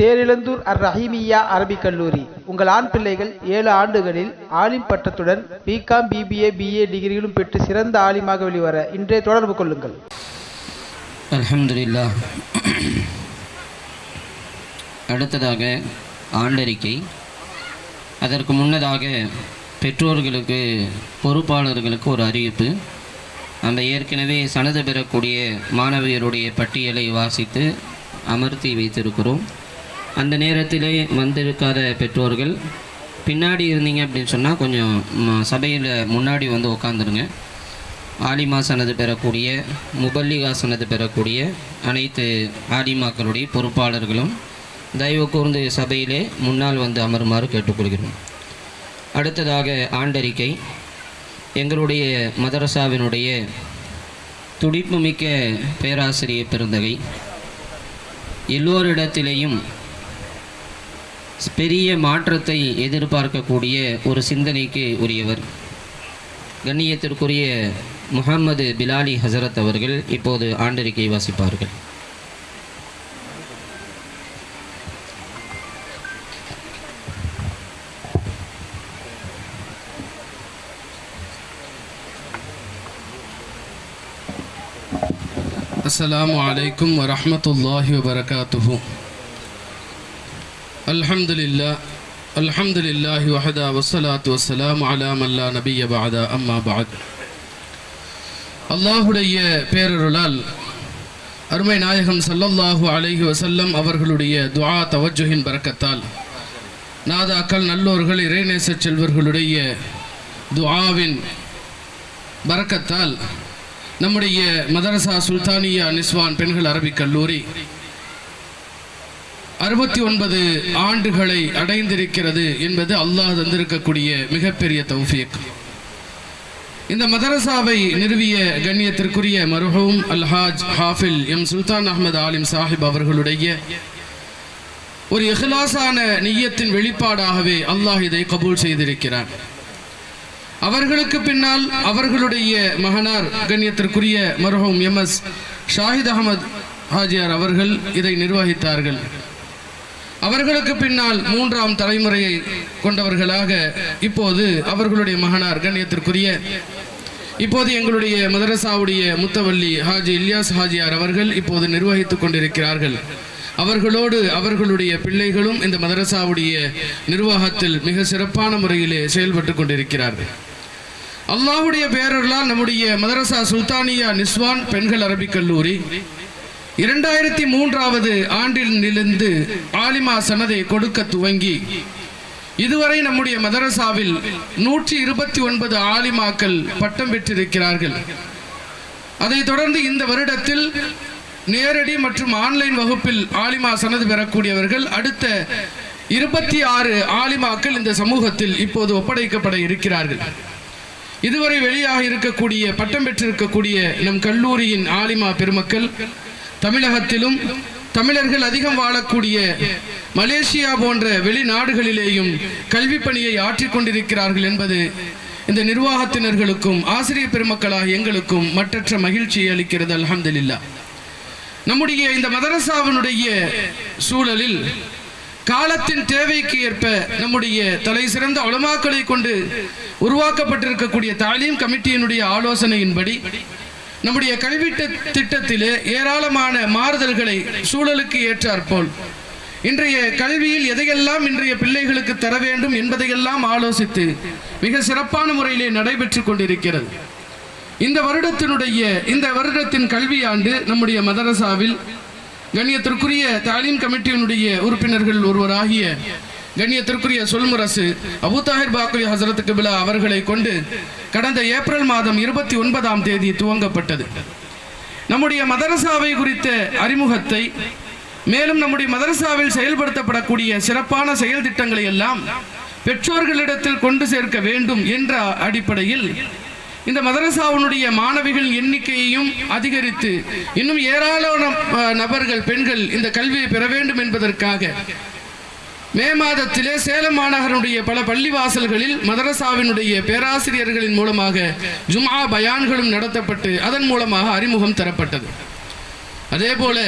தேரிழந்தூர் அர் ரஹீமியா அரபிக் கல்லூரி. உங்கள் ஆண் பிள்ளைகள் ஏழு ஆண்டுகளில் ஆலிம் பட்டத்துடன் பிகாம் பிபிஏ பிஏ டிகிரிகளும் பெற்று சிறந்த ஆலிமாக வெளிவர இன்றே தொடர்பு கொள்ளுங்கள். அலமதுல்லா அடுத்ததாக ஆண்டறிக்கை. அதற்கு முன்னதாக பெற்றோர்களுக்கு பொறுப்பாளர்களுக்கு ஒரு அறிவிப்பு. அந்த ஏற்கனவே சனது பெறக்கூடிய மாணவியருடைய பட்டியலை வாசித்து அமர்த்தி வைத்திருக்கிறோம். அந்த நேரத்திலே வந்திருக்காத பெற்றோர்கள் பின்னாடி இருந்தீங்க அப்படின்னு சொன்னால் கொஞ்சம் சபையில் முன்னாடி வந்து உட்காந்துருங்க ஆலிமா சனது பெறக்கூடிய முபல்லிகா சனது பெறக்கூடிய அனைத்து ஆலிமாக்களுடைய பொறுப்பாளர்களும் தயவு கூர்ந்து சபையிலே முன்னால் வந்து அமருமாறு கேட்டுக்கொள்கிறோம். அடுத்ததாக ஆண்டறிக்கை. எங்களுடைய மதரசாவினுடைய துடிப்புமிக்க பேராசிரியர் பெருந்தகை எல்லோரிடத்திலேயும் பெரிய மாற்றத்தை எதிர்பார்க்கக்கூடிய ஒரு சிந்தனைக்கு உரியவர். கண்ணியத்திற்குரிய முகமது பிலாலி ஹசரத் அவர்கள் இப்போது ஆண்டறிக்கை வாசிப்பார்கள். அஸ்லாம் வலைக்கம் வரமத்துல்லாஹி வபரகாத்துஹூ. الحمد لله الحمد لله وحده والصلاة والسلام على من لا نبي بعد أما بعد அல்லாஹுடைய பேரருளால் அருமை நாயகம் ஸல்லல்லாஹு அலைஹி வஸல்லம் அவர்களுடைய துஆ தவஜுஹின் பரக்கத்தால் நாதாக்கள் நல்லோர்கள் இறைநேச செல்வர்களுடைய துஆவின் பரக்கத்தால் நம்முடைய மதரசா சுல்தானியா நிஸ்வான் பெண்கள் அரபிக் கல்லூரி அறுபத்தி ஒன்பது ஆண்டுகளை அடைந்திருக்கிறது என்பது அல்லாஹ் தந்திருக்கக்கூடிய மிகப்பெரிய தௌஃபியக் இந்த மதரசாவை நிறுவிய கண்ணியத்திற்குரிய மருஹூம் அல்ஹாஜ் ஹாஃபில் எம் சுல்தான் அஹ்மது ஆலிம் சாஹிப் அவர்களுடைய ஒரு எஹ்லாசான நெய்யத்தின் வெளிப்பாடாகவே அல்லாஹ் இதை கபூல் செய்திருக்கிறார். அவர்களுக்கு பின்னால் அவர்களுடைய மகனார் கண்ணியத்திற்குரிய மருஹூம் எம் எஸ் ஷாஹித் அகமது ஹாஜியார் அவர்கள் இதை நிர்வகித்தார்கள். அவர்களுக்கு பின்னால் மூன்றாம் தலைமுறையை கொண்டவர்களாக இப்போது அவர்களுடைய மகனார் கண்ணியத்திற்குரிய இப்போது எங்களுடைய மதரசாவுடைய முத்தவல்லி ஹாஜி இல்யாஸ் ஹாஜியார் அவர்கள் இப்போது நிர்வகித்துக் கொண்டிருக்கிறார்கள். அவர்களோடு அவர்களுடைய பிள்ளைகளும் இந்த மதரசாவுடைய நிர்வாகத்தில் மிக சிறப்பான முறையிலே செயல்பட்டு கொண்டிருக்கிறார்கள். அல்லாஹுடைய பேரர்களால் நம்முடைய மதரசா சுல்தானியா நிஸ்வான் பெண்கள் அரபிக் கல்லூரி இரண்டாயிரத்தி மூன்றாவது ஆண்டிலிருந்து ஆலிமா சனதை கொடுக்க துவங்கி இதுவரை நம்முடைய மதரசாவில் நூற்றி இருபத்தி ஒன்பது ஆலிமாக்கள் பட்டம் பெற்றிருக்கிறார்கள். அதைத் தொடர்ந்து இந்த வருடத்தில் நேரடி மற்றும் ஆன்லைன் வகுப்பில் ஆலிமா சனது பெறக்கூடியவர்கள் அடுத்த இருபத்தி ஆறு ஆலிமாக்கள் இந்த சமூகத்தில் இப்போது ஒப்படைக்கப்பட இருக்கிறார்கள். இதுவரை வெளியாக இருக்கக்கூடிய பட்டம் பெற்றிருக்கக்கூடிய நம் கல்லூரியின் ஆலிமா பெருமக்கள் தமிழகத்திலும் தமிழர்கள் அதிகம் வாழக்கூடிய மலேசியா போன்ற வெளிநாடுகளிலேயும் கல்வி பணியை ஆற்றிக்கொண்டிருக்கிறார்கள் என்பது இந்த நிர்வாகத்தினர்களுக்கும் ஆசிரியர் பெருமக்களாக எங்களுக்கும் மற்றற்ற மகிழ்ச்சியை அளிக்கிறது அலமதுல்லா நம்முடைய இந்த மதரசாவினுடைய சூழலில் காலத்தின் தேவைக்கு ஏற்ப நம்முடைய தலை சிறந்த உலமாக்களை கொண்டு உருவாக்கப்பட்டிருக்கக்கூடிய தாலீம் கமிட்டியினுடைய ஆலோசனையின்படி நம்முடைய கல்வி திட்டத்திலே ஏராளமான மாறுதல்களை சூழலுக்கு ஏற்றாற்போல் இன்றைய கல்வியில் எதையெல்லாம் இன்றைய பிள்ளைகளுக்கு தர வேண்டும் என்பதையெல்லாம் ஆலோசித்து மிக சிறப்பான முறையிலே நடைபெற்று கொண்டிருக்கிறது. இந்த வருடத்தினுடைய இந்த வருடத்தின் கல்வியாண்டு நம்முடைய மதரசாவில் கண்ணியத்திற்குரிய தாலீம் கமிட்டியினுடைய உறுப்பினர்கள் ஒருவராகிய கண்ணியத்திற்குரிய சொல்முரசு அபு தாஹிர் பாக்குலி ஹசரத் கிபிலா அவர்களை கொண்டு கடந்த ஏப்ரல் மாதம் இருபத்தி ஒன்பதாம் தேதி துவங்கப்பட்டது. நம்முடைய மதரசாவை குறித்த அறிமுகத்தை மேலும் நம்முடைய மதரசாவில் செயல்படுத்தப்படக்கூடிய சிறப்பான செயல் திட்டங்களை எல்லாம் பெற்றோர்களிடத்தில் கொண்டு சேர்க்க வேண்டும் என்ற அடிப்படையில் இந்த மதரசாவினுடைய மாணவிகள் எண்ணிக்கையையும் அதிகரித்து இன்னும் ஏராளமான நபர்கள் பெண்கள் இந்த கல்வியை பெற வேண்டும் என்பதற்காக மே மாதத்திலே சேலம் மாநகருடைய பல பள்ளிவாசல்களில் மதரசாவினுடைய பேராசிரியர்களின் மூலமாக ஜும்ஆ பயான்களும் நடத்தப்பட்டு அதன் மூலமாக அறிமுகம் தரப்பட்டது. அதே போல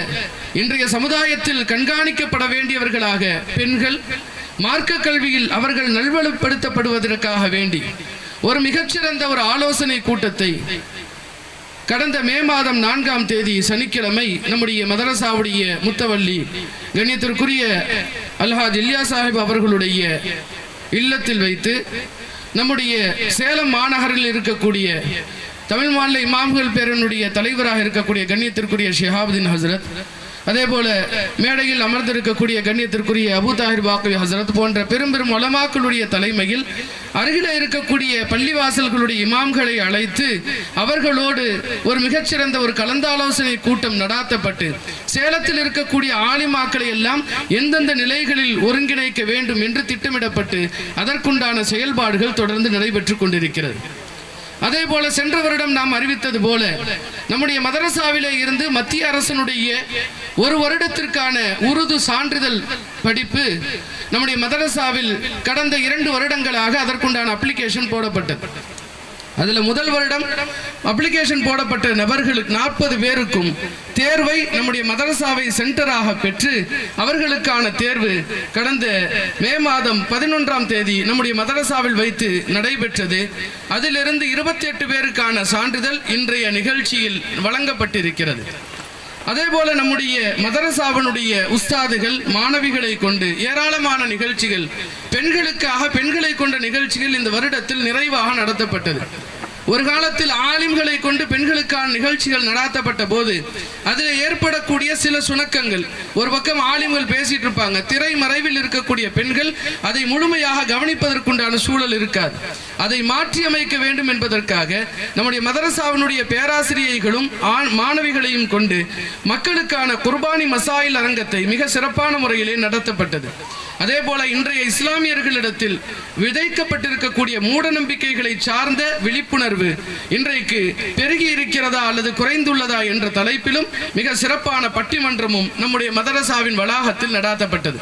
இன்றைய சமுதாயத்தில் கண்காணிக்கப்பட வேண்டியவர்களாக பெண்கள் மார்க்க கல்வியில் அவர்கள் நல்வலுப்படுத்தப்படுவதற்காக வேண்டி ஒரு மிகச்சிறந்த ஒரு ஆலோசனை கூட்டத்தை கடந்த மே மாதம் நான்காம் தேதி சனிக்கிழமை நம்முடைய மதரசாவுடைய முத்தவள்ளி கண்ணியத்திற்குரிய அல்ஹாஜ் இல்லியா சாஹிப் அவர்களுடைய இல்லத்தில் வைத்து நம்முடைய சேலம் மாநகரில் இருக்கக்கூடிய தமிழ் மாநில இமாம்கள் பேரனுடைய தலைவராக இருக்கக்கூடிய கண்ணியத்திற்குரிய ஷிஹாபுதீன் ஹசரத் அதே போல மேடையில் அமர்ந்திருக்கக்கூடிய கண்ணியத்திற்குரிய அபு தாஹிர் பாக்கவி ஹசரத் போன்ற பெரும் பெரும் உலமாக்களுடைய தலைமையில் அருகில இருக்கக்கூடிய பள்ளிவாசல்களுடைய இமாம்களை அழைத்து அவர்களோடு ஒரு மிகச்சிறந்த ஒரு கலந்தாலோசனை கூட்டம் நடாத்தப்பட்டு சேலத்தில் இருக்கக்கூடிய ஆலிமாக்களை எல்லாம் எந்தெந்த நிலைகளில் ஒருங்கிணைக்க வேண்டும் என்று திட்டமிடப்பட்டு அதற்குண்டான செயல்பாடுகள் தொடர்ந்து நடைபெற்று கொண்டிருக்கிறது. அதே போல சென்ற வருடம் நாம் அறிவித்தது போல நம்முடைய மதரசாவிலே இருந்து மத்திய அரசனுடைய ஒரு வருடத்திற்கான உருது சான்றிதழ் படிப்பு நம்முடைய மதரசாவில் கடந்த இரண்டு வருடங்களாக அதற்குண்டான அப்ளிகேஷன் போடப்பட்டது. அதில் முதல் வருடம் அப்ளிகேஷன் போடப்பட்ட நபர்களுக்கு நாற்பது பேருக்கும் தேர்வை நம்முடைய மதரசாவை சென்டராக பெற்று அவர்களுக்கான தேர்வு கடந்த மே மாதம் பதினொன்றாம் தேதி நம்முடைய மதரசாவில் வைத்து நடைபெற்றது. அதிலிருந்து இருபத்தி எட்டு பேருக்கான சான்றிதழ் இன்றைய நிகழ்ச்சியில் வழங்கப்பட்டிருக்கிறது. அதே போல நம்முடைய மதரசாவினுடைய உஸ்தாதுகள் மாணவிகளை கொண்டு ஏராளமான நிகழ்ச்சிகள் பெண்களுக்காக பெண்களை கொண்ட நிகழ்ச்சிகள் இந்த வருடத்தில் நிறைவாக நடத்தப்பட்டது. ஒரு காலத்தில் ஆலிம்களை கொண்டு பெண்களுக்கான நிகழ்ச்சிகள் நடாத்தப்பட்ட போது அதில் ஏற்படக்கூடிய சில சுணக்கங்கள். ஒரு பக்கம் ஆலிம்கள் பேசிட்டு இருப்பாங்க. திரை மறைவில் இருக்கக்கூடிய பெண்கள் அதை முழுமையாக கவனிப்பதற்குண்டான சூழல் இருக்காது. அதை மாற்றி அமைக்க வேண்டும் என்பதற்காக நம்முடைய மதரசாவினுடைய பேராசிரியைகளும் ஆண் மாணவிகளையும் கொண்டு மக்களுக்கான குர்பானி மசாயில் அரங்கத்தை மிக சிறப்பான முறையிலே நடத்தப்பட்டது. அதே போல இன்றைய இஸ்லாமியர்களிடத்தில் விதைக்கப்பட்டிருக்கக்கூடிய மூட நம்பிக்கைகளை சார்ந்த விழிப்புணர்வு இன்றைக்கு பெருகி இருக்கிறதா அல்லது குறைந்துள்ளதா என்ற தலைப்பிலும் மிக சிறப்பான பட்டிமன்றமும் நம்முடைய மதரசாவின் வளாகத்தில் நடாத்தப்பட்டது.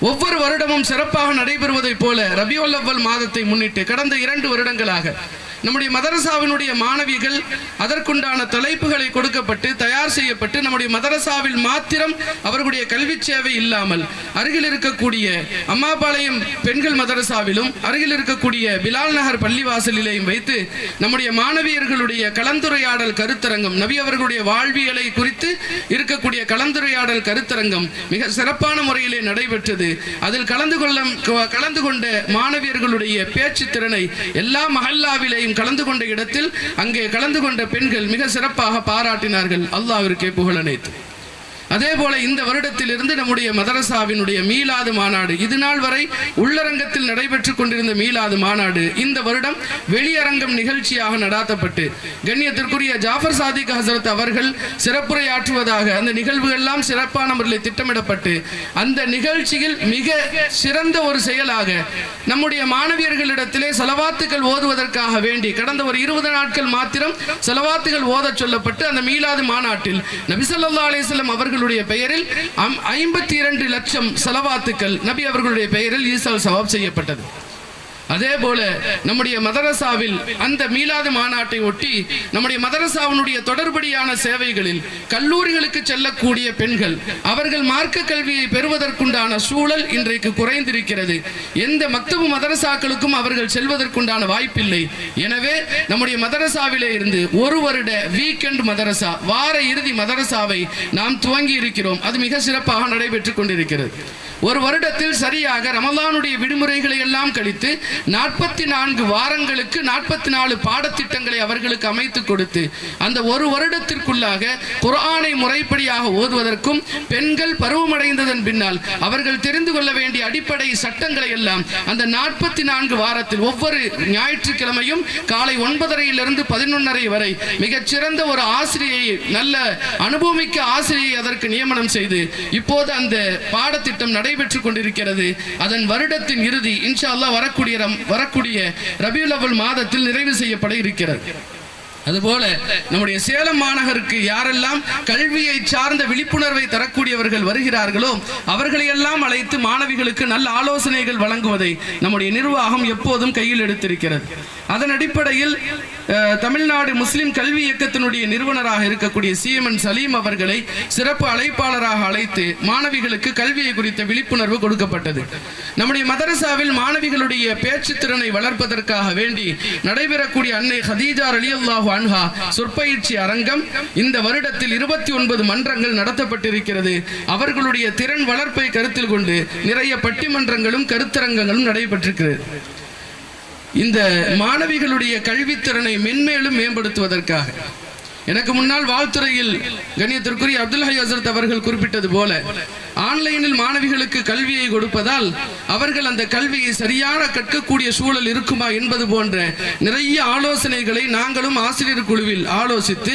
ஒவ்வொரு வருடமும் சிறப்பாக நடைபெறுவதைப் போல ரபியுல் மாதத்தை முன்னிட்டு கடந்த இரண்டு வருடங்களாக நம்முடைய மதரசாவினுடைய மாணவிகள் அதற்குண்டான தலைப்புகளை கொடுக்கப்பட்டு தயார் செய்யப்பட்டு நம்முடைய மதரசாவில் மாத்திரம் அவர்களுடைய கல்வி சேவை இல்லாமல் அருகில் இருக்கக்கூடிய அம்மாபாளையம் பெண்கள் மதரசாவிலும் அருகில் இருக்கக்கூடிய பிலால் நகர் பள்ளிவாசலிலேயும் வைத்து நம்முடைய மாணவியர்களுடைய கலந்துரையாடல் கருத்தரங்கம் நபி அவர்களுடைய வாழ்வியலை குறித்து இருக்கக்கூடிய கலந்துரையாடல் கருத்தரங்கம் மிக சிறப்பான முறையிலே நடைபெற்றது. அதில் கலந்து கொள்ள கலந்து கொண்ட மாணவியர்களுடைய பேச்சு திறனை எல்லா மஹல்லாவிலேயும் கலந்து கொண்ட இடத்தில் அங்கே கலந்து கொண்ட பெண்கள் மிக சிறப்பாக பாராட்டினார்கள். அல்லாவிற்கே புகழ் அனைத்து. அதே போல இந்த வருடத்திலிருந்து நம்முடைய மதரசாவினுடைய மீலாது மாநாடு இது நாள் வரை உள்ளரங்கத்தில் நடைபெற்றுக் கொண்டிருந்த மீலாது மாநாடு இந்த வருடம் வெளியரங்கம் நிகழ்ச்சியாக நடாத்தப்பட்டு கண்ணியத்திற்குரிய ஜாஃபர் சாதிக் ஹசரத் அவர்கள் சிறப்புரையாற்றுவதாக அந்த நிகழ்வுகள் எல்லாம் சிறப்பான முறையில் திட்டமிடப்பட்டு அந்த நிகழ்ச்சியில் மிக சிறந்த ஒரு செயலாக நம்முடைய மாணவியர்களிடத்திலே செலவாத்துக்கள் ஓதுவதற்காக வேண்டி கடந்த ஒரு இருபது நாட்கள் மாத்திரம் செலவாத்துகள் ஓதச் சொல்லப்பட்டு அந்த மீலாது மாநாட்டில் நபிசல்லா அலிஸ்லம் அவர்களுடைய பெயரில் ஐம்பத்தி இரண்டு லட்சம் செலவாத்துக்கள் நபி அவர்களுடைய பெயரில் ஈசால் சவாப் செய்யப்பட்டது. அதே போல நம்முடைய மதரசாவில் அந்த மீலாது மாநாட்டை ஒட்டி நம்முடைய மதரசாவினுடைய தொடர்படியான சேவைகளில் கல்லூரிகளுக்கு செல்லக்கூடிய பெண்கள் அவர்கள் மார்க்க கல்வியை பெறுவதற்குண்டான சூழல் இன்றைக்கு குறைந்திருக்கிறது. எந்த மக்தபு மதரசாக்களுக்கும் அவர்கள் செல்வதற்குண்டான வாய்ப்பில்லை. எனவே நம்முடைய மதரசாவிலே இருந்து ஒரு வருட வீக்கெண்ட் மதரசா வார இறுதி மதரசாவை நாம் துவங்கி இருக்கிறோம் அது மிக சிறப்பாக நடைபெற்றுக் கொண்டிருக்கிறது. ஒரு வருடத்தில் சரியாக ரமலானுடைய விடுமுறைகளை எல்லாம் கழித்து நாற்பத்தி நான்கு வாரங்களுக்கு நாற்பத்தி நாலு பாடத்திட்டங்களை அவர்களுக்கு அமைத்து கொடுத்து அந்த ஒரு வருடத்திற்குள்ளாக குரானை முறைப்படியாக ஓதுவதற்கும் பெண்கள் பருவமடைந்ததன் பின்னால் அவர்கள் தெரிந்து கொள்ள வேண்டிய அடிப்படை சட்டங்களை எல்லாம் அந்த நாற்பத்தி நான்கு வாரத்தில் ஒவ்வொரு ஞாயிற்றுக்கிழமையும் காலை ஒன்பதரையிலிருந்து பதினொன்னரை வரை மிகச்சிறந்த ஒரு ஆசிரியை நல்ல அனுபவமிக்க ஆசிரியை அதற்கு நியமனம் செய்து இப்போது அந்த பாடத்திட்டம் நடைபெற்றுக் கொண்டிருக்கிறது. அதன் வருடத்தின் இறுதி இன்ஷா அல்லா வரக்கூடிய வரக்கூடிய ரபியுல் அவ்வல் மாதத்தில் நிறைவு செய்யப்பட இருக்கிறது. அதுபோல நம்முடைய சேலம் மாநகருக்கு யாரெல்லாம் கல்வியை சார்ந்த விழிப்புணர்வை தரக்கூடியவர்கள் வருகிறார்களோ அவர்களையெல்லாம் அழைத்து மாணவிகளுக்கு நல்ல ஆலோசனைகள் வழங்குவதை நம்முடைய நிர்வாகம் எப்போதும் கையில் எடுத்திருக்கிறது. அதன் அடிப்படையில் தமிழ்நாடு முஸ்லிம் கல்வி இயக்கத்தினுடைய நிறுவனராக இருக்கக்கூடிய சிஎம்என் சலீம் அவர்களை சிறப்பு அழைப்பாளராக அழைத்து மாணவிகளுக்கு கல்வியை குறித்த விழிப்புணர்வு கொடுக்கப்பட்டது. நம்முடைய மதரசாவில் மாணவிகளுடைய பேச்சு திறனை வளர்ப்பதற்காக வேண்டி நடைபெறக்கூடிய அன்னை ஹதீஜா ரலியல்லாஹு அன்ஹா சொற்பயிற்சி அரங்கம் இந்த வருடத்தில் இருபத்தி ஒன்பது மன்றங்கள் நடத்தப்பட்டிருக்கிறது. அவர்களுடைய திறன் வளர்ப்பை கருத்தில் கொண்டு நிறைய பட்டிமன்றங்களும் கருத்தரங்கங்களும் நடைபெற்றிருக்கிறது. இந்த மாணவிகளுடைய கல்வித்திறனை மென்மேலும் மேம்படுத்துவதற்காக. எனக்கு முன்னால் வாழ்த்துறையில் கண்ணியத்திற்குரிய அப்துல் ஹை ஹசரத் அவர்கள் குறிப்பிட்டது போல ஆன்லைனில் மாணவிகளுக்கு கல்வியை கொடுப்பதால் அவர்கள் அந்த கல்வியை சரியாக கற்கக்கூடிய சூழல் இருக்குமா என்பது போன்ற நிறைய ஆலோசனைகளை நாங்களும் ஆசிரியர் குழுவில் ஆலோசித்து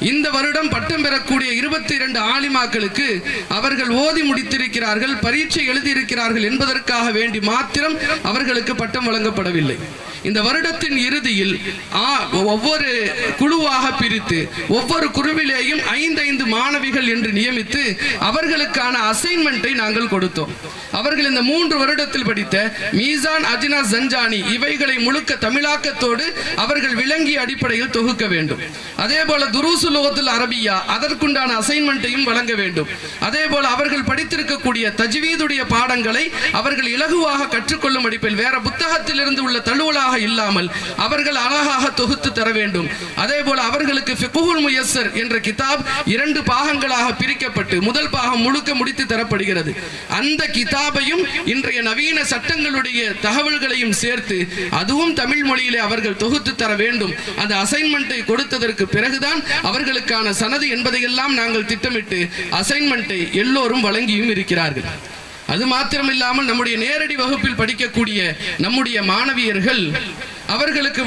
இந்த வருடம் பட்டம் பெறக்கூடிய இருபத்தி இரண்டு ஆலிமாக்களுக்கு அவர்கள் ஓதி முடித்திருக்கிறார்கள் பரீட்சை எழுதியிருக்கிறார்கள் என்பதற்காக வேண்டி மாத்திரம் அவர்களுக்கு பட்டம் வழங்கப்படவில்லை. இந்த வருடத்தின் இறுதியில் ஆ- ஒவ்வொரு குழுவாக பிரித்து ஒவ்வொரு குழுவிலேயும் ஐந்து ஐந்து மாணவிகள் என்று நியமித்து அவர்களுக்கான அசைன்மெண்ட்டை நாங்கள் கொடுத்தோம். அவர்கள் இந்த மூன்று வருடத்தில் படித்த மீசான் அஜினா ஜஞ்சானி இவைகளை முழுக்க தமிழாக்கத்தோடு அவர்கள் விளங்கிய அடிப்படையில் தொகுக்க வேண்டும். அதே போல துருசு லோகத்தில் அரபியா அதற்குண்டான அசைன்மெண்ட்டையும் வழங்க வேண்டும். அதே போல அவர்கள் படித்திருக்கக்கூடிய தஜ்வீதுடைய பாடங்களை அவர்கள் இலகுவாக கற்றுக்கொள்ளும் அடிப்பில் வேற புத்தகத்திலிருந்து உள்ள தழுவலாக இல்லாமல் அவர்கள் அழகாக தொகுத்து தர வேண்டும். அதே போல அவர்களுக்கு ஃபிக்ஹுல் என்ற கிதாப் இரண்டு பாகங்களாக பிரிக்கப்பட்டு முதல் பாகம் முழுக்க முடித்து தரப்படுகிறது. அந்த கிதாபையும் இன்றைய நவீன சட்டங்களுடைய தகவல்களையும் சேர்த்து அதுவும் தமிழ் மொழியிலே அவர்கள் தொகுத்து தர வேண்டும். அந்த அசைன்மெண்ட்டை கொடுத்ததற்கு பிறகுதான் அவர்களுக்கான சனது என்பதையெல்லாம் நாங்கள் திட்டமிட்டு அசைன்மெண்ட்டை எல்லோரும் வழங்கியும் இருக்கிறார்கள். அது மாத்திரமில்லாமல் நம்முடைய நேரடி வகுப்பில் படிக்கக்கூடிய நம்முடைய மாணவியர்கள் அவர்களுக்கு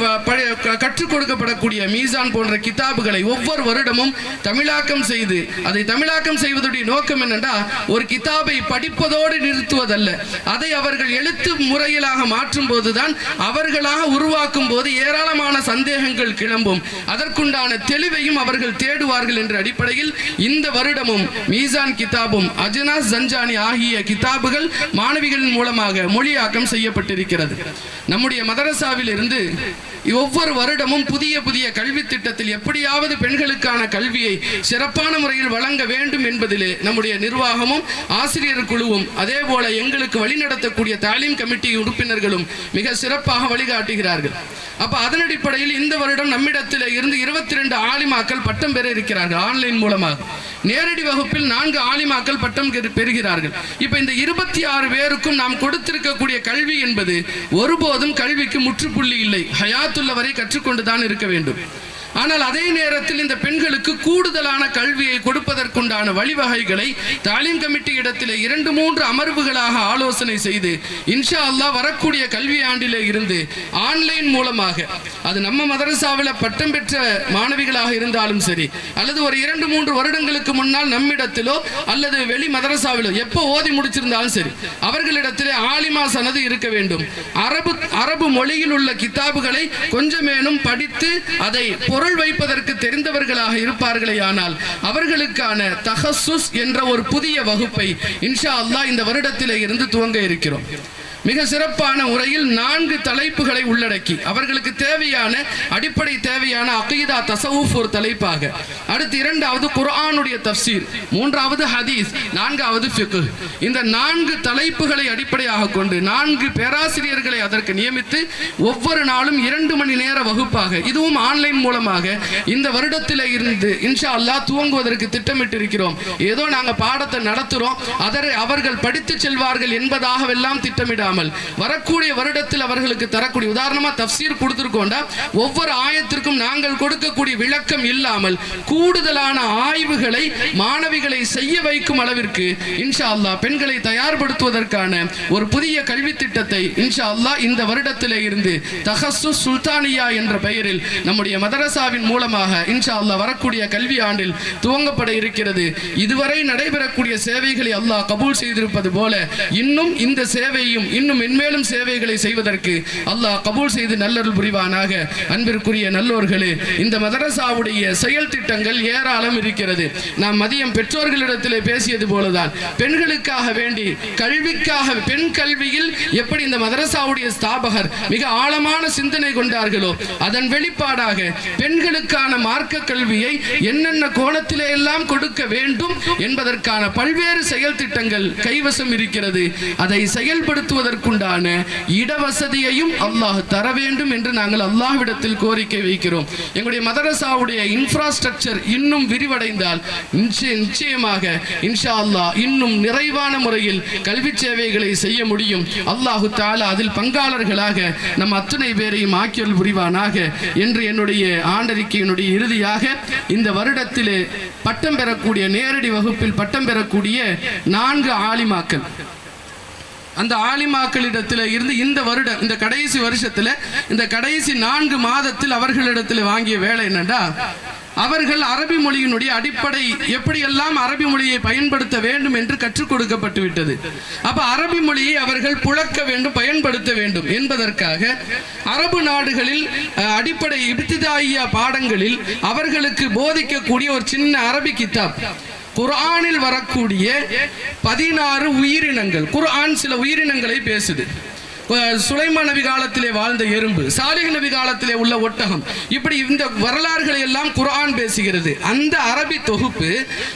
கற்றுக் கொடுக்கப்படக்கூடிய மீசான் போன்ற கிதாபுகளை ஒவ்வொரு வருடமும் தமிழாக்கம் செய்து அதை தமிழாக்கம் செய்வதுடைய நோக்கம் என்னென்றா ஒரு கிதாபை படிப்பதோடு நிறுத்துவதல்ல. அதை அவர்கள் எழுத்து முறையிலாக மாற்றும் போதுதான் அவர்களாக உருவாக்கும் போது ஏராளமான சந்தேகங்கள் கிளம்பும். அதற்குண்டான தெளிவையும் அவர்கள் தேடுவார்கள் என்ற அடிப்படையில் இந்த வருடமும் மீசான் கிதாபும் அஜனாஸ் ஜஞ்சானி ஆகிய கிதாபுகள் மாணவிகளின் மூலமாக மொழியாக்கம் செய்யப்பட்டிருக்கிறது. நம்முடைய மதரசாவில் இருந்து ஒவ்வொரு வருடமும் புதிய புதிய கல்வி திட்டத்தில் எப்படியாவது பெண்களுக்கான கல்வியை சிறப்பான முறையில் வழங்க வேண்டும் என்பதிலே நம்முடைய நிர்வாகமும் ஆசிரியர் குழுவும் அதே போல எங்களுக்கு வழிநடத்தக்கூடிய தாலீம் கமிட்டி உறுப்பினர்களும் மிக சிறப்பாக வழிகாட்டுகிறார்கள். அப்ப அதன் அடிப்படையில் இந்த வருடம் நம்மிடத்தில் இருந்து இருபத்தி ரெண்டு ஆலிமாக்கள் பட்டம் பெற இருக்கிறார்கள் ஆன்லைன் மூலமாக. நேரடி வகுப்பில் நான்கு ஆலிமாக்கள் பட்டம் பெறு- பெறுகிறார்கள். இப்ப இந்த இருபத்தி ஆறு பேருக்கும் நாம் கொடுத்திருக்கக்கூடிய கல்வி என்பது ஒருபோதும் கல்விக்கு முற்றுப்புள்ளி இல்லை. ஹயாத்துள்ள வரை கற்றுக்கொண்டுதான் இருக்க வேண்டும். ஆனால் அதே நேரத்தில் இந்த பெண்களுக்கு கூடுதலான கல்வியை கொடுப்பதற்குண்டான வழிவகைகளை தாலிம் கமிட்டி இடத்திலே இரண்டு மூன்று அமர்வுகளாக ஆலோசனை செய்து இன்ஷா அல்லாஹ் வரக்கூடிய கல்வி ஆண்டிலே இருந்து ஆன்லைன் மூலமாக அது நம்ம மதரசாவில் பட்டம் பெற்ற மாணவிகளாக இருந்தாலும் சரி அல்லது ஒரு இரண்டு மூன்று வருடங்களுக்கு முன்னால் நம்மிடத்திலோ அல்லது வெளி மதரசாவிலோ எப்போ ஓதி முடிச்சிருந்தாலும் சரி அவர்களிடத்திலே ஆலிமா சனது இருக்க வேண்டும். அரபு அரபு மொழியில் உள்ள கிதாபுகளை கொஞ்சமேனும் படித்து அதை பொருள் வைப்பதற்கு தெரிந்தவர்களாக இருப்பார்களே ஆனால் அவர்களுக்கான தகசுஸ் என்ற ஒரு புதிய வகுப்பை இன்ஷா அல்லாஹ் இந்த வருடத்திலே இருந்து துவங்க இருக்கிறோம். மிக சிறப்பான முறையில் நான்கு தலைப்புகளை உள்ளடக்கி அவர்களுக்கு தேவையான அடிப்படை தேவையான அகீதா தசவுஃப் ஒரு தலைப்பாக. அடுத்து இரண்டாவது குரானுடைய தப்சீர் மூன்றாவது ஹதீஸ் நான்காவது ஃபிக்கு இந்த நான்கு தலைப்புகளை அடிப்படையாக கொண்டு நான்கு பேராசிரியர்களை அதற்கு நியமித்து ஒவ்வொரு நாளும் இரண்டு மணி நேர வகுப்பாக இதுவும் ஆன்லைன் மூலமாக இந்த வருடத்தில் இருந்து இன்ஷா அல்லாஹ் துவங்குவதற்கு திட்டமிட்டிருக்கிறோம். ஏதோ நாங்கள் பாடத்தை நடத்துகிறோம் அதை அவர்கள் படித்து செல்வார்கள் என்பதாகவெல்லாம் திட்டமிடாமல் இல்லாமல் வரக்கூடிய வருடத்தில் அவர்களுக்கு தரக்கூடிய உதாரணமா தப்சீர் கொடுத்திருக்கோண்டா ஒவ்வொரு ஆயத்திற்கும் நாங்கள் கொடுக்கக்கூடிய விளக்கம் இல்லாமல் கூடுதலான ஆய்வுகளை மாணவிகளை செய்ய வைக்கும் அளவிற்கு இன்ஷா அல்லா பெண்களை தயார்படுத்துவதற்கான ஒரு புதிய கல்வி திட்டத்தை இன்ஷா அல்லா இந்த வருடத்திலே இருந்து தஹசு சுல்தானியா என்ற பெயரில் நம்முடைய மதரசாவின் மூலமாக இன்ஷா அல்லா வரக்கூடிய கல்வி ஆண்டில் துவங்கப்பட இருக்கிறது. இதுவரை நடைபெறக்கூடிய சேவைகளை அல்லாஹ் கபூல் செய்திருப்பது போல இன்னும் இந்த சேவையும் இன்னும் மென்மேலும் சேவைகளை செய்வதற்கு அல்லாஹ் கபூல் செய்து நல்லருள் புரிவானாக. அன்பிற்குரிய நல்லோர்களே இந்த மதரசாவுடைய செயல் திட்டங்கள் ஏராளம் இருக்கிறது. நாம் மதியம் பெற்றோர்களிடத்திலே பேசியது போலதான். பெண்களுக்காக வேண்டி கல்விக்காக பெண் கல்வியில் எப்படி இந்த மதரசாவுடைய ஸ்தாபகர் மிக ஆழமான சிந்தனை கொண்டார்களோ அதன் வெளிப்பாடாக பெண்களுக்கான மார்க்க கல்வியை என்னென்ன கோணத்திலே எல்லாம் கொடுக்க வேண்டும் என்பதற்கான பல்வேறு செயல் திட்டங்கள் கைவசம் இருக்கிறது. அதை செயல்படுத்துவதற்குண்டான இடவசதியையும் அல்லாஹ் தர வேண்டும் என்று நாங்கள் அல்லாஹ்விடத்தில் கோரிக்கை வைக்கிறோம். எங்களுடைய மதரசாவுடைய இன்ஃப்ராஸ்ட்ரக்சர் இன்னும் விரிவடைந்தால் நிச்சயமாக இன்ஷா அல்லாஹ் இன்னும் நிறைவான முறையில் கல்வி சேவைகளை செய்ய முடியும். அல்லாஹு தாலா அதில் பங்காளர்களாக நம் அத்தனை பேரையும் ஆக்கியல் புரிவானாக என்று என்னுடைய ஆண்டறிக்கையினுடைய இறுதியாக இந்த வருடத்திலே பட்டம் பெறக்கூடிய நேரடி வகுப்பில் பட்டம் பெறக்கூடிய நான்கு ஆலிமாக்கள். அந்த ஆலிமாக்களிடத்தில் இருந்து இந்த வருடம் இந்த கடைசி வருஷத்தில் இந்த கடைசி நான்கு மாதத்தில் அவர்களிடத்தில் வாங்கிய வேலை என்னடா அவர்கள் அரபி மொழியினுடைய அடிப்படை எப்படியெல்லாம் அரபி மொழியை பயன்படுத்த வேண்டும் என்று கற்றுக் கொடுக்கப்பட்டு விட்டது. அப்ப அரபி மொழியை அவர்கள் புழக்க வேண்டும் பயன்படுத்த வேண்டும் என்பதற்காக அரபு நாடுகளில் அடிப்படை இப்திதாயியா பாடங்களில் அவர்களுக்கு போதிக்கக்கூடிய ஒரு சின்ன அரபி கிதாப் குர்ஆனில் வரக்கூடிய பதினாறு உயிரினங்கள். குர்ஆன் சில உயிரினங்களை பேசுது. அஹ் சுலைமான் நபி காலத்திலே வாழ்ந்த எறும்பு சாலிஹ் நபி காலத்திலே உள்ள ஒட்டகம். இப்படி இந்த வரலாறுகளை எல்லாம் குரான் பேசுகிறது. அந்த அரபி தொகுப்பு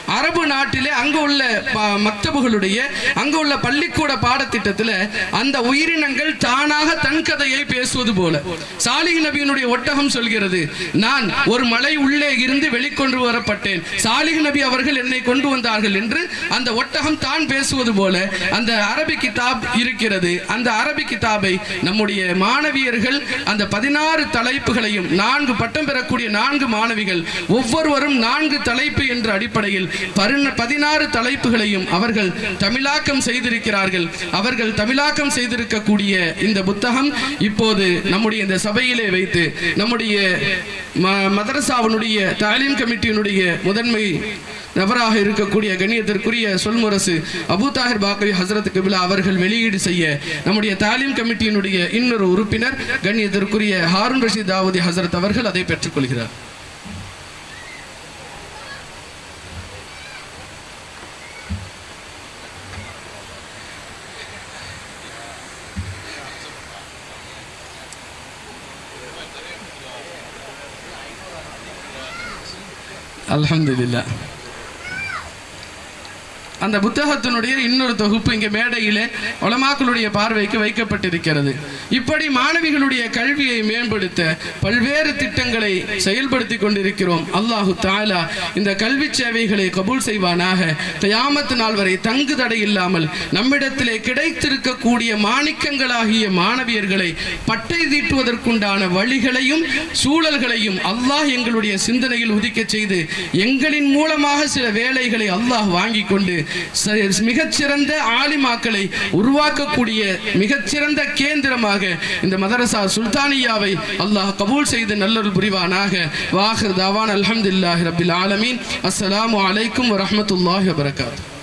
அரபு நாட்டிலே அங்கு உள்ள மக்தபுகளுடைய அங்கு உள்ள பள்ளிக்கூட பாடத்திட்டத்தில் அந்த உயிரினங்கள் தானாக தன் கதையை பேசுவது போல. சாலிக நபியினுடைய ஒட்டகம் சொல்கிறது நான் ஒரு மலை உள்ளே இருந்து வெளிக்கொண்டு வரப்பட்டேன். சாலிக நபி அவர்கள் என்னை கொண்டு வந்தார்கள் என்று அந்த ஒட்டகம் தான் பேசுவது போல அந்த அரபி கிதாப் இருக்கிறது. அந்த அரபி கிதாப் நம்முடைய மாணவியர்கள் அந்த பதினாறு தலைப்புகளையும் நான்கு பட்டம் பெறக்கூடிய நான்கு மாணவிகள் ஒவ்வொருவரும் நான்கு தலைப்பு என்ற அடிப்படையில் பதினாறு தலைப்புகளையும் அவர்கள் தமிழாக்கம் செய்திருக்கிறார்கள். அவர்கள் தமிழாக்கம் செய்திருக்கக்கூடிய இந்த புத்தகம் இப்போது நம்முடைய இந்த சபையிலே வைத்து நம்முடைய ம- மதரசாவினுடைய தாலீம் கமிட்டியினுடைய முதன்மை நபராக இருக்கக்கூடிய கண்ணியத்திற்குரிய சொல்முரசு அபு தாஹிர் பாக்கவி ஹசரத் கபிலா அவர்கள் வெளியீடு செய்ய நம்முடைய தாலீம் கமிட்டியினுடைய இன்னொரு உறுப்பினர் கண்ணியத்திற்குரிய ஹாரூன் ரஷீத் தாவூதி ஹசரத் அவர்கள் அதை பெற்றுக்கொள்கிறார். அலமதுல்லா அந்த புத்தகத்தினுடைய இன்னொரு தொகுப்பு இங்கே மேடையிலே உலமாக்களுடைய பார்வைக்கு வைக்கப்பட்டிருக்கிறது. இப்படி மாணவிகளுடைய கல்வியை மேம்படுத்த பல்வேறு திட்டங்களை செயல்படுத்தி கொண்டிருக்கிறோம். அல்லாஹு தாலா இந்த கல்வி சேவைகளை கபூல் செய்வானாக. தயாமத்து நாள் வரை தங்கு தடை இல்லாமல் நம்மிடத்திலே கிடைத்திருக்கக்கூடிய மாணிக்கங்களாகிய மாணவியர்களை பட்டை தீட்டுவதற்குண்டான வழிகளையும் சூழல்களையும் அல்லாஹ் எங்களுடைய சிந்தனையில் உதிக்கச் செய்து எங்களின் மூலமாக சில வேலைகளை அல்லாஹ் வாங்கி கொண்டு மிகச்சிறந்த ஆலிமாக்களை உருவாக்கக்கூடிய மிகச்சிறந்த கேந்திரமாக இந்த மதரசா சுல்தானியாவை அல்லாஹ் கபூல் செய்து நல்லொரு புரிவானாக. வாஹர் தாவான் அல்ஹம்துலில்லாஹி ரபில் ஆலமீன். அஸ்லாம் அலைக்கும் வரஹ்மத்துல்லாஹி வபரகாத்துஹு